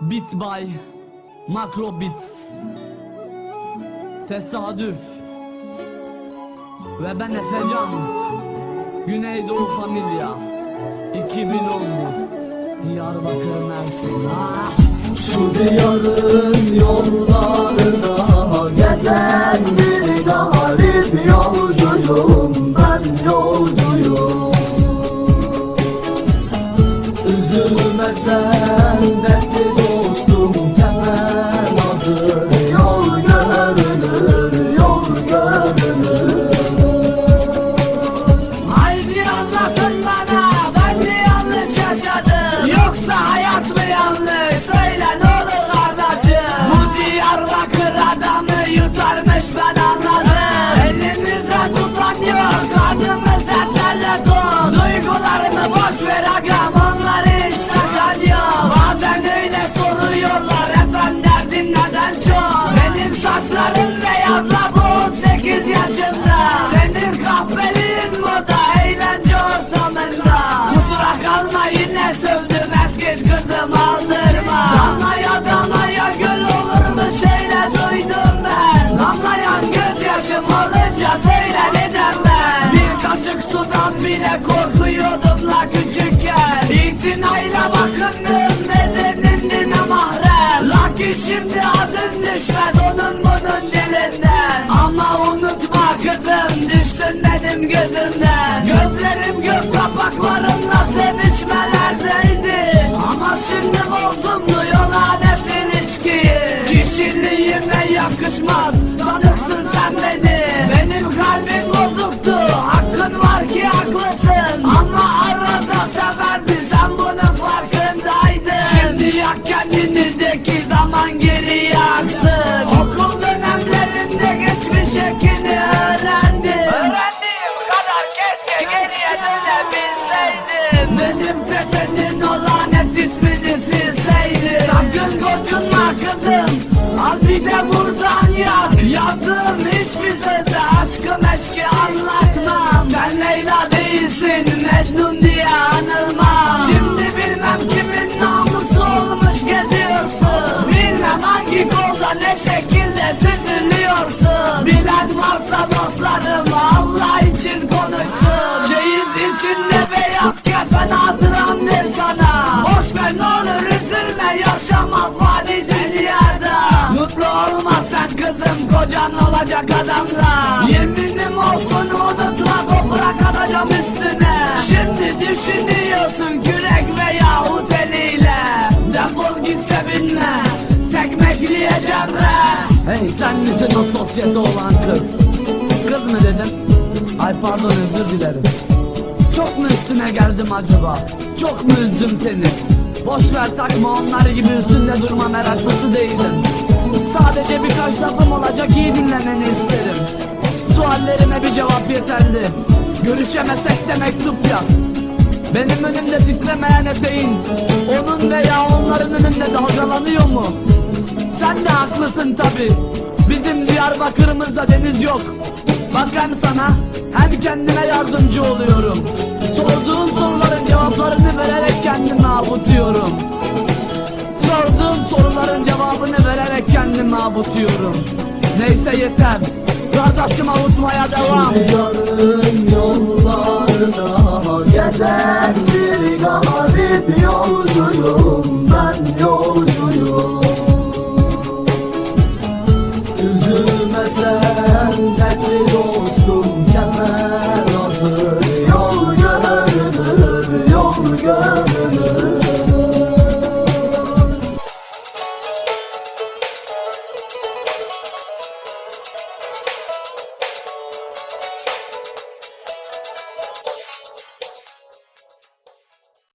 Bit by Makro Bits Tesadüf. Ve ben Efecan Güneydoğu Familya 2010 Diyarbakır Mersin ah! Şu diyarın yollarına gezen bir garip yolcuyum. Ben yolcuyum Yoksa hayat mı yanlış? Söyle ne olur kardeşim Bu Diyarbakır adamı yutarmış ben anladım. Elimizde tutan yok karnımız dertlerle dolu. Duygularımı boş ver agam takan yok Bazen öyle soruyorlar efendim derdin neden çok? Benim saçlarım beyaz la bu 18 yaşında Lakin şimdi adın düşmez onun bunun dilinden. Ama unutma kızım düştün benim gözümden. Gözlerim göz kapaklarımla sevişmelerdeydi Ama şimdi bozdum bu yol adet ilişkiyi Kişiliğime yakışmaz tanırsın sen beni geçmiş ekini öğrendim Öğrendiğim kadar keşke geriye dönebilseydim. Benim de senin o lanet ismini silseydin Sakın gocunma kızım Al bir de buradan yak. Yazdığım hiçbir sözde aşkı meşki anlatmam. Sen Leyla değilsin Mecnun diye kocan olacak adamla Yeminim olsun unutma toprak atacağım üstüne. Şimdi düşünüyorsun kürek veya eliyle. Defol git sevinme tekmekleyeceğim be. Hey sen misin o sosyete olan kız? Kız mı dedim Ay pardon özür dilerim. Çok mu üstüne geldim acaba? Çok mu üzdüm seni? Boş ver takma onlar gibi üstünde durma meraklısı değilim Sadece birkaç lafım olacak iyi dinlemeni isterim. Suallerime bir cevap yeterli. Görüşemesek de mektup yaz. Benim önümde titremeyen eteğin Onun veya onların önünde dalgalanıyor mu? Sen de haklısın tabi Bizim Diyarbakır'ımızda deniz yok. Bak hem sana hem kendime yardımcı oluyorum. Sorduğum soruların cevaplarını vererek kendimi avutuyorum. Sorduğum soruların vererek kendimi avutuyorum Neyse yeter. Kardeşim avutmaya devam. Diyarın yollarına gezen bir garip yolcuyum. Ben yolcuyum. Üzülme sen dertli dostum kemer hazır Yol görünür, yol görünür